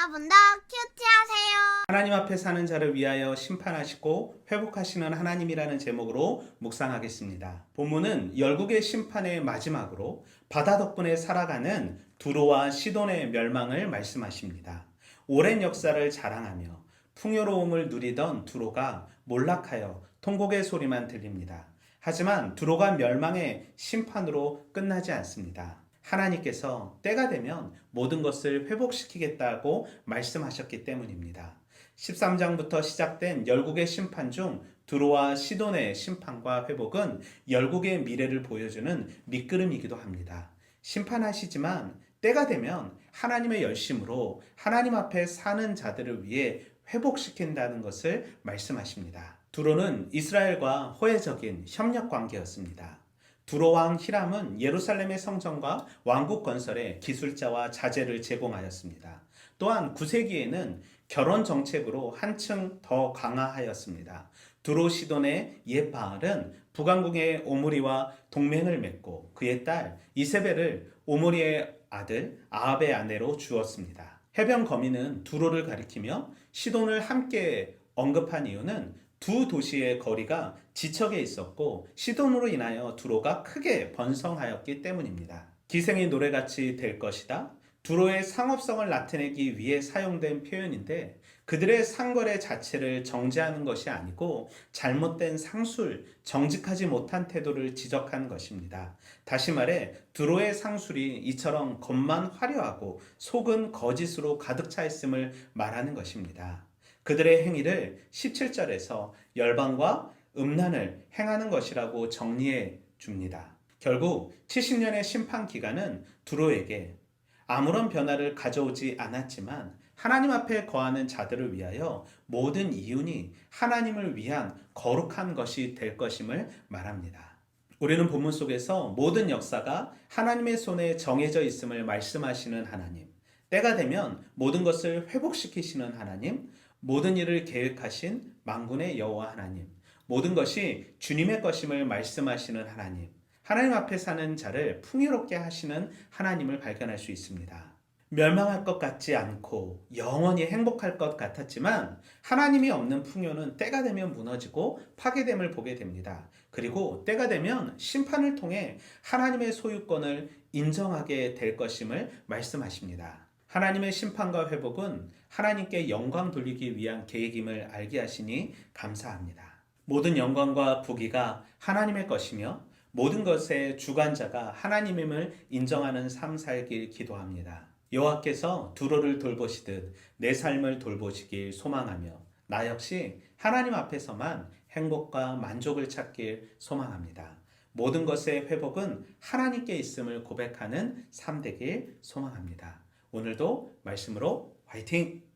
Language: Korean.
여러분도 큐티하세요. 하나님 앞에 사는 자를 위하여 심판하시고 회복하시는 하나님이라는 제목으로 묵상하겠습니다. 본문은 열국의 심판의 마지막으로 바다 덕분에 살아가는 두로와 시돈의 멸망을 말씀하십니다. 오랜 역사를 자랑하며 풍요로움을 누리던 두로가 몰락하여 통곡의 소리만 들립니다. 하지만 두로가 멸망의 심판으로 끝나지 않습니다. 하나님께서 때가 되면 모든 것을 회복시키겠다고 말씀하셨기 때문입니다. 13장부터 시작된 열국의 심판 중 두로와 시돈의 심판과 회복은 열국의 미래를 보여주는 밑그림이기도 합니다. 심판하시지만 때가 되면 하나님의 열심으로 하나님 앞에 사는 자들을 위해 회복시킨다는 것을 말씀하십니다. 두로는 이스라엘과 호혜적인 협력 관계였습니다. 두로 왕 히람은 예루살렘의 성전과 왕국 건설에 기술자와 자재를 제공하였습니다. 또한 9세기에는 결혼 정책으로 한층 더 강화하였습니다. 두로 시돈의 옛 바알은 북왕국의 오므리와 동맹을 맺고 그의 딸 이세벨을 오므리의 아들 아합의 아내로 주었습니다. 해변 거미는 두로를 가리키며 시돈을 함께 언급한 이유는 두 도시의 거리가 지척에 있었고 시돈으로 인하여 두로가 크게 번성하였기 때문입니다. 기생의 노래같이 될 것이다. 두로의 상업성을 나타내기 위해 사용된 표현인데 그들의 상거래 자체를 정죄하는 것이 아니고 잘못된 상술, 정직하지 못한 태도를 지적한 것입니다. 다시 말해 두로의 상술이 이처럼 겉만 화려하고 속은 거짓으로 가득 차 있음을 말하는 것입니다. 그들의 행위를 17절에서 열방과 음란을 행하는 것이라고 정리해 줍니다. 결국 70년의 심판 기간은 두로에게 아무런 변화를 가져오지 않았지만 하나님 앞에 거하는 자들을 위하여 모든 이윤이 하나님을 위한 거룩한 것이 될 것임을 말합니다. 우리는 본문 속에서 모든 역사가 하나님의 손에 정해져 있음을 말씀하시는 하나님, 때가 되면 모든 것을 회복시키시는 하나님, 모든 일을 계획하신 만군의 여호와 하나님, 모든 것이 주님의 것임을 말씀하시는 하나님, 하나님 앞에 사는 자를 풍요롭게 하시는 하나님을 발견할 수 있습니다. 멸망할 것 같지 않고 영원히 행복할 것 같았지만 하나님이 없는 풍요는 때가 되면 무너지고 파괴됨을 보게 됩니다. 그리고 때가 되면 심판을 통해 하나님의 소유권을 인정하게 될 것임을 말씀하십니다. 하나님의 심판과 회복은 하나님께 영광 돌리기 위한 계획임을 알게 하시니 감사합니다. 모든 영광과 부귀가 하나님의 것이며 모든 것의 주관자가 하나님임을 인정하는 삶 살길 기도합니다. 여호와께서 두로를 돌보시듯 내 삶을 돌보시길 소망하며 나 역시 하나님 앞에서만 행복과 만족을 찾길 소망합니다. 모든 것의 회복은 하나님께 있음을 고백하는 삶 되길 소망합니다. 오늘도 말씀으로 화이팅!